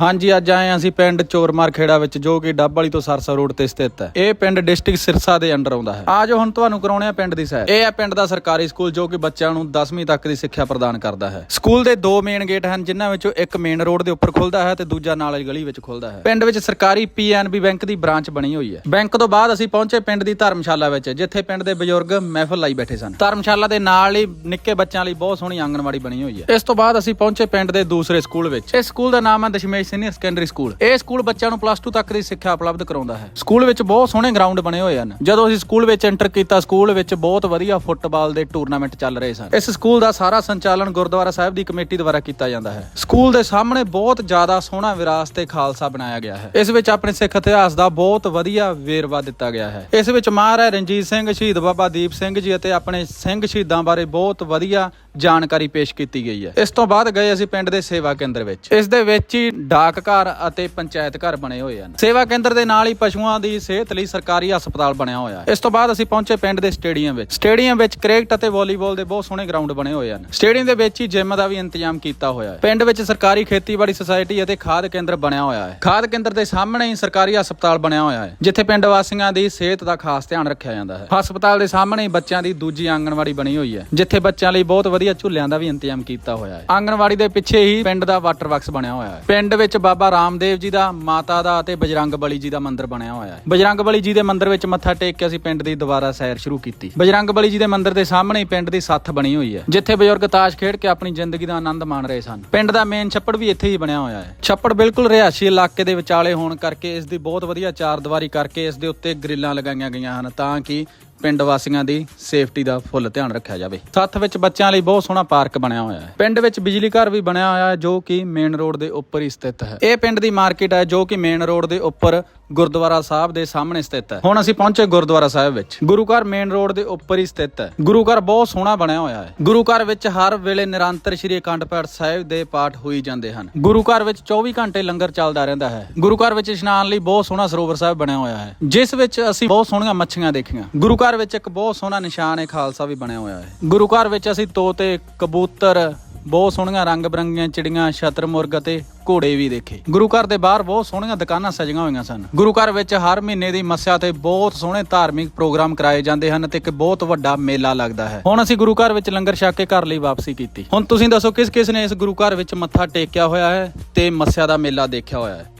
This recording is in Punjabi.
ਹਾਂਜੀ, ਅੱਜ ਆਏ ਹਾਂ ਅਸੀਂ ਪਿੰਡ ਚੋਰਮਾਰ ਖੇੜਾ ਵਿੱਚ, ਜੋ ਕਿ ਡੱਬ ਵਾਲੀ ਤੋਂ ਸਰਸਾ ਰੋਡ ਤੇ ਸਥਿਤ ਹੈ। ਇਹ ਪਿੰਡ ਡਿਸਟ੍ਰਿਕਟ ਸਿਰਸਾ ਦੇ ਅੰਡਰ ਆਉਂਦਾ ਹੈ। ਆਜੋ ਹੁਣ ਤੁਹਾਨੂੰ ਕਰਾਉਣੇ ਆ ਪਿੰਡ ਦੀ ਸੈਰ। ਇਹ ਹੈ ਪਿੰਡ ਦਾ ਸਰਕਾਰੀ ਸਕੂਲ, ਜੋ ਕਿ ਬੱਚਿਆਂ ਨੂੰ 10ਵੀਂ ਤੱਕ ਦੀ ਸਿੱਖਿਆ ਪ੍ਰਦਾਨ ਕਰਦਾ ਹੈ। ਸਕੂਲ ਦੇ ਦੋ ਮੇਨ ਗੇਟ ਹਨ, ਜਿਨ੍ਹਾਂ ਵਿੱਚੋਂ ਇੱਕ ਮੇਨ ਰੋਡ ਦੇ ਉੱਪਰ ਖੁੱਲਦਾ ਹੈ ਤੇ ਦੂਜਾ ਨਾਲ ਵਾਲੀ ਗਲੀ ਵਿੱਚ ਖੁੱਲਦਾ ਹੈ। ਪਿੰਡ ਵਿੱਚ ਸਰਕਾਰੀ ਪੀਐਨਬੀ ਬੈਂਕ ਦੀ ਬ੍ਰਾਂਚ ਬਣੀ ਹੋਈ ਹੈ। ਬੈਂਕ ਤੋਂ ਬਾਅਦ ਅਸੀਂ ਪਹੁੰਚੇ ਪਿੰਡ ਦੀ ਧਰਮਸ਼ਾਲਾ ਵਿੱਚ, ਜਿੱਥੇ ਪਿੰਡ ਦੇ ਬਜ਼ੁਰਗ ਮਹਿਫਲ ਲਾਈ ਬੈਠੇ ਸਨ। ਧਰਮਸ਼ਾਲਾ ਦੇ ਨਾਲ ਹੀ ਨਿੱਕੇ ਬੱਚਿਆਂ ਲਈ ਬਹੁਤ ਸੋਹਣੀ ਆਂਗਣਵਾੜੀ ਬਣੀ ਹੋਈ ਹੈ। ਇਸ ਤੋਂ ਬਾਅਦ ਅਸੀਂ ਪਹੁੰਚੇ ਪਿੰਡ ਦੇ ਦੂਸਰੇ ਸਕੂਲ ਵਿੱਚ। ਇਸ ਸਕੂਲ ਦਾ ਨਾਮ ਹੈ ਦਸ਼ਮੇਸ਼ ਸੀਨੀਅਰ ਸੈਕੰਡਰੀ ਸਕੂਲ ਇਹ ਸਕੂਲ ਬੱਚਿਆਂ ਨੂੰ ਪਲੱਸ 2 ਤੱਕ ਦੀ ਸਿੱਖਿਆ ਉਪਲਬਧ ਕਰਾਉਂਦਾ ਹੈ। ਸਕੂਲ ਵਿੱਚ ਬਹੁਤ ਸੋਹਣੇ ਗਰਾਊਂਡ ਬਣੇ ਹੋਏ ਹਨ। ਜਦੋਂ ਅਸੀਂ ਸਕੂਲ ਵਿੱਚ ਐਂਟਰ ਕੀਤਾ ਸਕੂਲ ਵਿੱਚ ਬਹੁਤ ਵਧੀਆ ਫੁੱਟਬਾਲ ਦੇ ਟੂਰਨਾਮੈਂਟ ਚੱਲ ਰਹੇ ਸਨ। ਇਸ ਸਕੂਲ ਦਾ ਸਾਰਾ ਸੰਚਾਲਨ ਗੁਰਦੁਆਰਾ ਸਾਹਿਬ ਦੀ ਕਮੇਟੀ ਦੁਆਰਾ ਕੀਤਾ ਜਾਂਦਾ ਹੈ। ਸਕੂਲ ਦੇ ਸਾਹਮਣੇ ਬਹੁਤ ਜ਼ਿਆਦਾ ਸੋਹਣਾ ਵਿਰਾਸਤ ਤੇ ਖਾਲਸਾ ਬਣਾਇਆ ਗਿਆ ਹੈ। ਇਸ ਵਿੱਚ ਆਪਣੇ ਸਿੱਖ ਇਤਿਹਾਸ ਦਾ ਬਹੁਤ ਵਧੀਆ ਵੇਰਵਾ ਦਿੱਤਾ ਗਿਆ ਹੈ। ਇਸ ਵਿੱਚ ਮਹਾਰਾਜਾ ਰਣਜੀਤ ਸਿੰਘ, ਸ਼ਹੀਦ ਬਾਬਾ ਦੀਪ ਸਿੰਘ ਜੀ ਅਤੇ ਆਪਣੇ ਸਿੰਘ ਸ਼ਹੀਦਾਂ ਬਾਰੇ ਬਹੁਤ ਵਧੀਆ ਜਾਣਕਾਰੀ ਪੇਸ਼ ਕੀਤੀ ਗਈ ਹੈ। ਇਸ ਤੋਂ ਬਾਅਦ ਗਏ ਅਸੀਂ ਪਿੰਡ ਦੇ ਸੇਵਾ ਕੇਂਦਰ ਵਿੱਚ। ਇਸ ਦੇ ਵਿੱਚ ਹੀ ਡਾਕ ਘਰ ਅਤੇ ਪੰਚਾਇਤ ਘਰ ਬਣੇ ਹੋਏ ਹਨ। ਸੇਵਾ ਕੇਂਦਰ ਦੇ ਨਾਲ ਹੀ ਪਸ਼ੂਆਂ ਦੀ ਸਿਹਤ ਲਈ ਸਰਕਾਰੀ ਹਸਪਤਾਲ ਬਣਿਆ ਹੋਇਆ ਹੈ। ਇਸ ਤੋਂ ਬਾਅਦ ਅਸੀਂ ਪਹੁੰਚੇ ਪਿੰਡ ਦੇ ਸਟੇਡੀਅਮ ਵਿੱਚ। ਸਟੇਡੀਅਮ ਵਿੱਚ ਕ੍ਰਿਕਟ ਅਤੇ ਵਾਲੀਬਾਲ ਦੇ ਬਹੁਤ ਸੋਹਣੇ ਗਰਾਊਂਡ ਬਣੇ ਹੋਏ ਹਨ। ਸਟੇਡੀਅਮ ਦੇ ਵਿੱਚ ਹੀ ਜਿਮ ਦਾ ਵੀ ਇੰਤਜ਼ਾਮ ਕੀਤਾ ਹੋਇਆ ਹੈ। ਪਿੰਡ ਵਿੱਚ ਸਰਕਾਰੀ ਖੇਤੀਬਾੜੀ ਸੁਸਾਇਟੀ ਅਤੇ ਖਾਦ ਕੇਂਦਰ ਬਣਿਆ ਹੋਇਆ ਹੈ। ਖਾਦ ਕੇਂਦਰ ਦੇ ਸਾਹਮਣੇ ਹੀ ਸਰਕਾਰੀ ਹਸਪਤਾਲ ਬਣਿਆ ਹੋਇਆ ਹੈ, ਜਿੱਥੇ ਪਿੰਡ ਵਾਸੀਆਂ ਦੀ ਸਿਹਤ ਦਾ ਖਾਸ ਧਿਆਨ ਰੱਖਿਆ ਜਾਂਦਾ ਹੈ। ਹਸਪਤਾਲ ਦੇ ਸਾਹਮਣੇ ਹੀ ਬੱਚਿਆਂ ਦੀ ਦੂਜੀ ਆਂਗਣਵਾੜੀ ਬਣੀ ਹੋਈ ਹੈ, ਜਿੱਥੇ ਬੱਚਿਆਂ ਲਈ ਬਹੁਤ ਵਧੀਆ ਝੂਲਿਆਂ ਦਾ ਵੀ ਇੰਤਜ਼ਾਮ ਕੀਤਾ ਹੋਇਆ ਹੈ। ਆਂਗਣਵਾੜੀ ਦੇ ਪਿੱਛੇ ਹੀ ਪਿੰਡ ਦਾ ਵਾਟਰ ਬਾਕਸ ਬਣਿਆ ਹੋਇਆ ਹੈ। ਪਿੰਡ ਵਿੱਚ ਬਾਬਾ ਰਾਮਦੇਵ ਜੀ ਦਾ, ਮਾਤਾ ਦਾ ਅਤੇ ਬਜਰੰਗ ਬਲੀ ਜੀ ਦਾ ਮੰਦਿਰ ਬਣਿਆ ਹੋਇਆ ਹੈ। ਬਜਰੰਗ ਬਲੀ ਜੀ ਦੇ ਮੰਦਿਰ ਵਿੱਚ ਮੱਥਾ ਟੇਕ ਕੇ ਅਸੀਂ ਪਿੰਡ ਦੀ ਦੁਬਾਰਾ ਸੈਰ ਸ਼ੁਰੂ ਕੀਤੀ। ਬਜਰੰਗ ਬਲੀ ਜੀ ਦੇ ਮੰਦਿਰ ਦੇ ਸਾਹਮਣੇ ਹੀ ਪਿੰਡ ਦੀ ਸੱਥ ਬਣੀ ਹੋਈ ਹੈ, ਜਿੱਥੇ ਬਜ਼ੁਰਗ ਤਾਸ਼ ਖੇਡ ਕੇ ਆਪਣੀ ਜ਼ਿੰਦਗੀ ਦਾ ਆਨੰਦ ਮਾਣ ਰਹੇ ਸਨ। ਪਿੰਡ ਦਾ ਮੇਨ ਛੱਪੜ ਵੀ ਇੱਥੇ ਹੀ ਬਣਿਆ ਹੋਇਆ ਹੈ। ਛੱਪੜ ਬਿਲਕੁਲ ਰਿਹਾਇਸ਼ੀ ਇਲਾਕੇ ਦੇ ਵਿਚਾਲੇ ਹੋਣ ਕਰਕੇ ਇਸ ਦੀ ਬਹੁਤ ਵਧੀਆ ਚਾਰ ਚਾਰਦੀਵਾਰੀ ਕਰਕੇ ਇਸ ਦੇ ਉੱਤੇ ਗ੍ਰਿਲਾਂ ਲਗਾਈਆਂ ਗਈਆਂ ਹਨ, ਤਾਂ ਕਿ ਪਿੰਡ ਵਾਸੀਆਂ ਦੀ ਸੇਫਟੀ ਦਾ ਫੁੱਲ ਧਿਆਨ ਰੱਖਿਆ ਜਾਵੇ। ਸੱਥ ਵਿੱਚ ਬੱਚਿਆਂ ਲਈ ਬਹੁਤ ਸੋਹਣਾ ਪਾਰਕ ਬਣਿਆ ਹੋਇਆ ਹੈ। ਪਿੰਡ ਵਿੱਚ ਬਿਜਲੀ ਘਰ ਵੀ ਬਣਿਆ ਹੋਇਆ ਹੈ, ਜੋ ਕਿ ਮੇਨ ਰੋਡ ਦੇ ਉੱਪਰ ਹੀ ਸਥਿਤ ਹੈ। ਇਹ ਪਿੰਡ ਦੀ ਮਾਰਕੀਟ ਹੈ, ਜੋ ਕਿ ਮੇਨ ਰੋਡ ਦੇ ਉੱਪਰ ਗੁਰਦੁਆਰਾ ਸਾਹਿਬ ਦੇ ਸਾਹਮਣੇ ਸਥਿਤ ਹੈ। ਹੁਣ ਅਸੀਂ ਪਹੁੰਚੇ ਗੁਰਦੁਆਰਾ ਸਾਹਿਬ ਵਿੱਚ। ਗੁਰੂ ਘਰ ਮੇਨ ਰੋਡ ਦੇ ਉੱਪਰ ਹੀ ਸਥਿਤ ਹੈ। ਗੁਰੂ ਘਰ ਬਹੁਤ ਸੋਹਣਾ ਬਣਿਆ ਹੋਇਆ ਹੈ। ਗੁਰੂ ਘਰ ਵਿੱਚ ਹਰ ਵੇਲੇ ਨਿਰੰਤਰ ਸ਼੍ਰੀ ਅਖੰਡ ਪਾਠ ਸਾਹਿਬ ਦੇ ਪਾਠ ਹੋਈ ਜਾਂਦੇ ਹਨ। ਗੁਰੂ ਘਰ ਵਿੱਚ 24 ਘੰਟੇ ਲੰਗਰ ਚੱਲਦਾ ਰਹਿੰਦਾ ਹੈ। ਗੁਰੂ ਘਰ ਵਿੱਚ ਇਸ਼ਨਾਨ ਲਈ ਬਹੁਤ ਸੋਹਣਾ ਸਰੋਵਰ ਸਾਹਿਬ ਬਣਿਆ ਹੋਇਆ ਹੈ। ਜਿਸ ਵਿੱਚ ਅਸੀਂ ਬਹੁਤ ਸੋਹਣੀਆਂ ਮੱਛੀਆਂ ਦੇਖੀਆਂ। ਗੁਰੂ ਘਰ ਘਰ ਵਿੱਚ ਇੱਕ ਬਹੁਤ ਸੋਹਣਾ ਨਿਸ਼ਾਨ ਹੈ, ਖਾਲਸਾ ਵੀ ਬਣਿਆ ਹੋਇਆ ਹੈ। ਗੁਰੂ ਘਰ ਵਿੱਚ ਅਸੀਂ ਤੋਤੇ ਕਬੂਤਰ, ਬਹੁਤ ਸੋਹਣੀਆਂ ਰੰਗ ਬਰੰਗੀਆਂ ਚਿੜੀਆਂ ਸ਼ਤਰਮੁਰਗ ਅਤੇ ਘੋੜੇ ਵੀ ਦੇਖੇ। ਗੁਰੂ ਘਰ ਦੇ ਬਾਹਰ ਬਹੁਤ ਸੋਹਣੀਆਂ ਦੁਕਾਨਾਂ ਸਜੀਆਂ ਹੋਈਆਂ ਸਨ। ਗੁਰੂ ਘਰ ਵਿੱਚ ਹਰ ਮਹੀਨੇ ਦੀ ਮੱਸਿਆ ਤੇ ਬਹੁਤ ਸੋਹਣੇ ਧਾਰਮਿਕ ਪ੍ਰੋਗਰਾਮ ਕਰਾਏ ਜਾਂਦੇ ਹਨ ਤੇ ਇੱਕ ਬਹੁਤ ਵੱਡਾ ਮੇਲਾ ਲੱਗਦਾ ਹੈ। ਹੁਣ ਅਸੀਂ ਗੁਰੂ ਘਰ ਵਿੱਚ ਲੰਗਰ ਛਕ ਕੇ ਘਰ ਲਈ ਵਾਪਸੀ ਕੀਤੀ। ਹੁਣ ਤੁਸੀਂ ਦੱਸੋ ਕਿਸ ਕਿਸ ਨੇ ਇਸ ਗੁਰੂ ਘਰ ਵਿੱਚ ਮੱਥਾ ਟੇਕਿਆ ਹੋਇਆ ਹੈ ਤੇ ਮੱਸਿਆ ਦਾ ਮੇਲਾ ਦੇਖਿਆ ਹੋਇਆ ਹੈ?